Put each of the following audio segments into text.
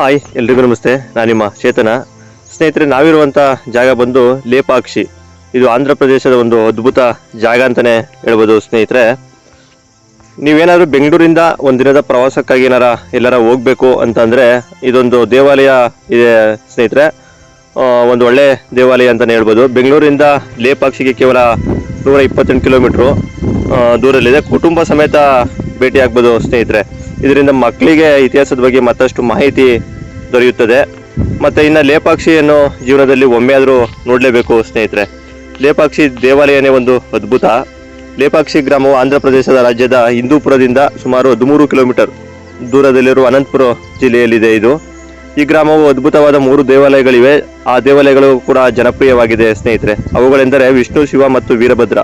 Hi, ಎಲ್ರಿಗೂ ನಮಸ್ತೆ. ನಾನು ನಿಮ್ಮ ಚೇತನ. ಸ್ನೇಹಿತರೆ ನಾವಿರುವಂಥ ಜಾಗ ಬಂದು ಲೇಪಾಕ್ಷಿ. ಇದು ಆಂಧ್ರ ಪ್ರದೇಶದ ಒಂದು ಅದ್ಭುತ ಜಾಗ ಅಂತಲೇ ಹೇಳ್ಬೋದು ಸ್ನೇಹಿತರೆ. ನೀವೇನಾದರೂ ಬೆಂಗಳೂರಿಂದ ಒಂದಿನದ ಪ್ರವಾಸಕ್ಕಾಗಿ ಏನಾರ ಎಲ್ಲರ ಹೋಗಬೇಕು ಅಂತಂದರೆ ಇದೊಂದು ದೇವಾಲಯ ಇದೆ ಸ್ನೇಹಿತರೆ. ಒಂದು ಒಳ್ಳೆ ದೇವಾಲಯ ಅಂತಲೇ ಹೇಳ್ಬೋದು. ಬೆಂಗಳೂರಿಂದ ಲೇಪಾಕ್ಷಿಗೆ ಕೇವಲ ನೂರ ಇಪ್ಪತ್ತೆಂಟು ಕಿಲೋಮೀಟ್ರು ದೂರಲ್ಲಿದೆ. ಕುಟುಂಬ ಸಮೇತ ಭೇಟಿ ಆಗ್ಬೋದು ಸ್ನೇಹಿತರೆ. ಇದರಿಂದ ಮಕ್ಕಳಿಗೆ ಇತಿಹಾಸದ ಬಗ್ಗೆ ಮತ್ತಷ್ಟು ಮಾಹಿತಿ ದೊರೆಯುತ್ತದೆ. ಮತ್ತು ಇನ್ನು ಲೇಪಾಕ್ಷಿಯನ್ನು ಜೀವನದಲ್ಲಿ ಒಮ್ಮೆ ಆದರೂ ನೋಡಲೇಬೇಕು ಸ್ನೇಹಿತರೆ. ಲೇಪಾಕ್ಷಿ ದೇವಾಲಯನೇ ಒಂದು ಅದ್ಭುತ. ಲೇಪಾಕ್ಷಿ ಗ್ರಾಮವು ಆಂಧ್ರ ಪ್ರದೇಶದ ರಾಜ್ಯದ ಹಿಂದೂಪುರದಿಂದ ಸುಮಾರು ಹದಿಮೂರು ಕಿಲೋಮೀಟರ್ ದೂರದಲ್ಲಿರುವ ಅನಂತಪುರ ಜಿಲ್ಲೆಯಲ್ಲಿದೆ ಇದು. ಈ ಗ್ರಾಮವು ಅದ್ಭುತವಾದ ಮೂರು ದೇವಾಲಯಗಳಿವೆ. ಆ ದೇವಾಲಯಗಳು ಕೂಡ ಜನಪ್ರಿಯವಾಗಿದೆ ಸ್ನೇಹಿತರೆ. ಅವುಗಳೆಂದರೆ ವಿಷ್ಣು, ಶಿವ ಮತ್ತು ವೀರಭದ್ರ.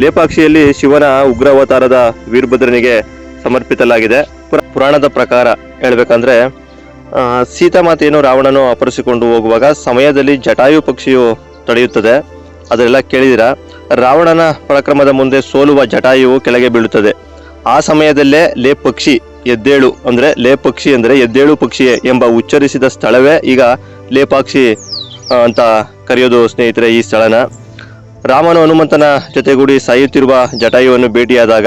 ಲೇಪಾಕ್ಷಿಯಲ್ಲಿ ಶಿವನ ಉಗ್ರವತಾರದ ವೀರಭದ್ರನಿಗೆ ಸಮರ್ಪಿಸಲಾಗಿದೆ ಪುರ- ಪುರಾಣದ ಪ್ರಕಾರ ಹೇಳ್ಬೇಕಂದ್ರೆ ಸೀತಾಮಾತೆಯನ್ನು ರಾವಣನು ಅಪರಿಸಿಕೊಂಡು ಹೋಗುವಾಗ ಸಮಯದಲ್ಲಿ ಜಟಾಯು ಪಕ್ಷಿಯು ತಡೆಯುತ್ತದೆ. ಅದೆಲ್ಲ ಕೇಳಿದಿರ? ರಾವಣನ ಪರಾಕ್ರಮದ ಮುಂದೆ ಸೋಲುವ ಜಟಾಯುವು ಕೆಳಗೆ ಬೀಳುತ್ತದೆ. ಆ ಸಮಯದಲ್ಲೇ ಲೇ ಪಕ್ಷಿ ಎದ್ದೇಳು ಅಂದ್ರೆ ಲೇ ಪಕ್ಷಿ ಅಂದ್ರೆ ಎದ್ದೇಳು ಪಕ್ಷಿ ಎಂಬ ಉಚ್ಚರಿಸಿದ ಸ್ಥಳವೇ ಈಗ ಲೇಪಾಕ್ಷಿ ಅಂತ ಕರೆಯೋದು ಸ್ನೇಹಿತರೆ ಈ ಸ್ಥಳನ. ರಾಮನು ಹನುಮಂತನ ಜೊತೆಗೂಡಿ ಸಾಯುತ್ತಿರುವ ಜಟಾಯುವನ್ನು ಭೇಟಿಯಾದಾಗ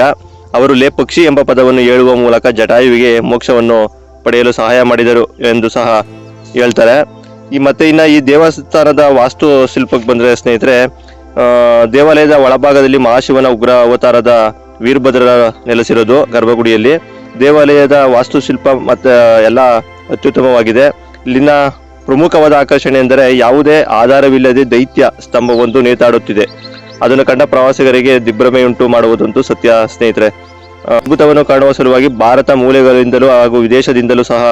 ಅವರು ಲೇಪಕ್ಷಿ ಎಂಬ ಪದವನ್ನು ಹೇಳುವ ಮೂಲಕ ಜಟಾಯುವಿಗೆ ಮೋಕ್ಷವನ್ನು ಪಡೆಯಲು ಸಹಾಯ ಮಾಡಿದರು ಎಂದು ಸಹ ಹೇಳ್ತಾರೆ. ಈ ಮತ್ತೆ ಇನ್ನ ಈ ದೇವಸ್ಥಾನದ ವಾಸ್ತು ಶಿಲ್ಪಕ್ಕೆ ಬಂದ್ರೆ ಸ್ನೇಹಿತರೆ ದೇವಾಲಯದ ಒಳಭಾಗದಲ್ಲಿ ಮಹಾಶಿವನ ಉಗ್ರ ಅವತಾರದ ವೀರಭದ್ರ ನೆಲೆಸಿರೋದು ಗರ್ಭಗುಡಿಯಲ್ಲಿ. ದೇವಾಲಯದ ವಾಸ್ತುಶಿಲ್ಪ ಮತ್ತೆ ಎಲ್ಲ ಅತ್ಯುತ್ತಮವಾಗಿದೆ. ಇಲ್ಲಿನ ಪ್ರಮುಖವಾದ ಆಕರ್ಷಣೆ ಎಂದರೆ ಯಾವುದೇ ಆಧಾರವಿಲ್ಲದೆ ದೈತ್ಯ ಸ್ತಂಭವೊಂದು ನೇತಾಡುತ್ತಿದೆ. ಅದನ್ನು ಕಂಡ ಪ್ರವಾಸಿಗರಿಗೆ ದಿಗ್ಭ್ರಮೆಯುಂಟು ಮಾಡುವುದಂತೂ ಸತ್ಯ, ಸ್ನೇಹಿತರೆ. ಅದ್ಭುತವನ್ನು ಕಾಣುವ ಸಲುವಾಗಿ ಭಾರತ ಮೂಲೆಗಳಿಂದಲೂ ಹಾಗೂ ವಿದೇಶದಿಂದಲೂ ಸಹ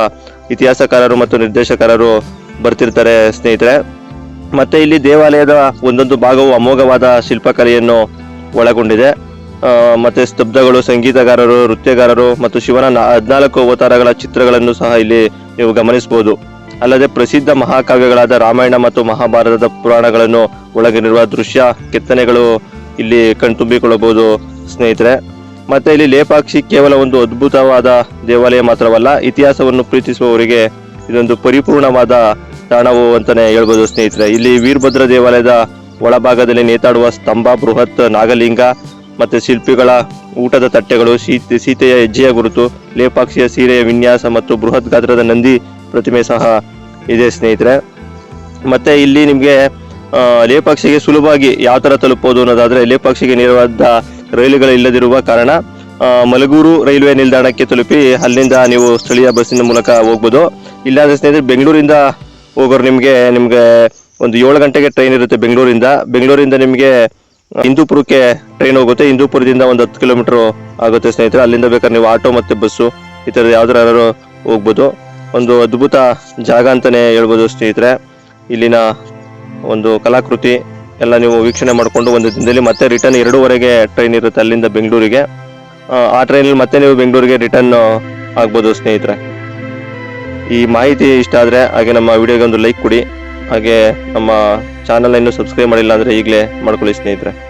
ಇತಿಹಾಸಕಾರರು ಮತ್ತು ನಿರ್ದೇಶಕರರು ಬರ್ತಿರ್ತಾರೆ, ಸ್ನೇಹಿತರೆ. ಮತ್ತೆ ಇಲ್ಲಿ ದೇವಾಲಯದ ಒಂದೊಂದು ಭಾಗವು ಅಮೋಘವಾದ ಶಿಲ್ಪಕಲೆಯನ್ನು ಒಳಗೊಂಡಿದೆ. ಮತ್ತೆ ಸ್ತಬ್ಧಗಳು, ಸಂಗೀತಗಾರರು, ನೃತ್ಯಗಾರರು ಮತ್ತು ಶಿವನ ಹದ್ನಾಲ್ಕು ಅವತಾರಗಳ ಚಿತ್ರಗಳನ್ನು ಸಹ ಇಲ್ಲಿ ನೀವು ಗಮನಿಸಬಹುದು. ಅಲ್ಲದೆ ಪ್ರಸಿದ್ಧ ಮಹಾಕಾವ್ಯಗಳಾದ ರಾಮಾಯಣ ಮತ್ತು ಮಹಾಭಾರತದ ಪುರಾಣಗಳನ್ನು ಒಳಗಿರುವ ದೃಶ್ಯ, ಕೆತ್ತನೆಗಳು ಇಲ್ಲಿ ಕಣ್ತುಂಬಿಕೊಳ್ಳಬಹುದು. ಸ್ನೇಹಿತರೆ, ಮತ್ತೆ ಇಲ್ಲಿ ಲೇಪಾಕ್ಷಿ ಕೇವಲ ಒಂದು ಅದ್ಭುತವಾದ ದೇವಾಲಯ ಮಾತ್ರವಲ್ಲ, ಇತಿಹಾಸವನ್ನು ಪ್ರೀತಿಸುವವರಿಗೆ ಇದೊಂದು ಪರಿಪೂರ್ಣವಾದ ತಾಣವು ಅಂತಾನೆ ಹೇಳ್ಬೋದು ಸ್ನೇಹಿತರೆ. ಇಲ್ಲಿ ವೀರಭದ್ರ ದೇವಾಲಯದ ಒಳಭಾಗದಲ್ಲಿ ನೇತಾಡುವ ಸ್ತಂಭ, ಬೃಹತ್ ನಾಗಲಿಂಗ ಮತ್ತೆ ಶಿಲ್ಪಿಗಳ ಊಟದ ತಟ್ಟೆಗಳು, ಸೀತೆ, ಸೀತೆಯ ಹೆಜ್ಜೆಯ ಗುರುತು, ಲೇಪಾಕ್ಷಿಯ ಸೀರೆಯ ವಿನ್ಯಾಸ ಮತ್ತು ಬೃಹತ್ ಗಾತ್ರದ ನಂದಿ ಪ್ರತಿಮೆ ಸಹ ಇದೆ, ಸ್ನೇಹಿತರೆ. ಮತ್ತೆ ಇಲ್ಲಿ ನಿಮಗೆ ಲೇಪಾಕ್ಷಿಗೆ ಸುಲಭವಾಗಿ ಯಾವ ಥರ ತಲುಪೋದು ಅನ್ನೋದಾದ್ರೆ, ಲೇಪಾಕ್ಷಿಗೆ ನೇರವಾದ ರೈಲುಗಳು ಇಲ್ಲದಿರುವ ಕಾರಣ ಮಲಗೂರು ರೈಲ್ವೆ ನಿಲ್ದಾಣಕ್ಕೆ ತಲುಪಿ ಅಲ್ಲಿಂದ ನೀವು ಸ್ಥಳೀಯ ಬಸ್ಸಿನ ಮೂಲಕ ಹೋಗ್ಬೋದು. ಇಲ್ಲಾಂದ್ರೆ ಸ್ನೇಹಿತರೆ, ಬೆಂಗಳೂರಿಂದ ಹೋಗೋರು ನಿಮಗೆ ನಿಮಗೆ ಒಂದು ಏಳು ಗಂಟೆಗೆ ಟ್ರೈನ್ ಇರುತ್ತೆ ಬೆಂಗಳೂರಿಂದ. ಬೆಂಗಳೂರಿಂದ ನಿಮಗೆ ಹಿಂದೂಪುರಕ್ಕೆ ಟ್ರೈನ್ ಹೋಗುತ್ತೆ. ಹಿಂದೂಪುರದಿಂದ ಒಂದು ಹತ್ತು ಕಿಲೋಮೀಟರ್ ಆಗುತ್ತೆ ಸ್ನೇಹಿತರೆ. ಅಲ್ಲಿಂದ ಬೇಕಾದ್ರೆ ನೀವು ಆಟೋ ಮತ್ತೆ ಬಸ್ಸು, ಈ ಥರದ ಯಾವ್ದಾರು ಹೋಗ್ಬೋದು. ಒಂದು ಅದ್ಭುತ ಜಾಗ ಅಂತಾನೆ ಹೇಳ್ಬೋದು ಸ್ನೇಹಿತರೆ. ಇಲ್ಲಿನ ಒಂದು ಕಲಾಕೃತಿ ಎಲ್ಲ ನೀವು ವೀಕ್ಷಣೆ ಮಾಡಿಕೊಂಡು ಒಂದು ದಿನದಲ್ಲಿ ಮತ್ತೆ ರಿಟರ್ನ್ ಎರಡೂವರೆಗೆ ಟ್ರೈನ್ ಇರುತ್ತೆ ಅಲ್ಲಿಂದ ಬೆಂಗಳೂರಿಗೆ. ಆ, ಟ್ರೈನಲ್ಲಿ ಮತ್ತೆ ನೀವು ಬೆಂಗಳೂರಿಗೆ ರಿಟರ್ನ್ ಆಗ್ಬೋದು ಸ್ನೇಹಿತರೆ. ಈ ಮಾಹಿತಿ ಇಷ್ಟ ಆದರೆ ಹಾಗೆ ನಮ್ಮ ವಿಡಿಯೋಗೆ ಒಂದು ಲೈಕ್ ಕೊಡಿ. ಹಾಗೆ ನಮ್ಮ ಚಾನಲ್ ಇನ್ನೂ ಸಬ್ಸ್ಕ್ರೈಬ್ ಮಾಡಿಲ್ಲ ಅಂದರೆ ಈಗಲೇ ಮಾಡ್ಕೊಳ್ಳಿ ಸ್ನೇಹಿತರೆ.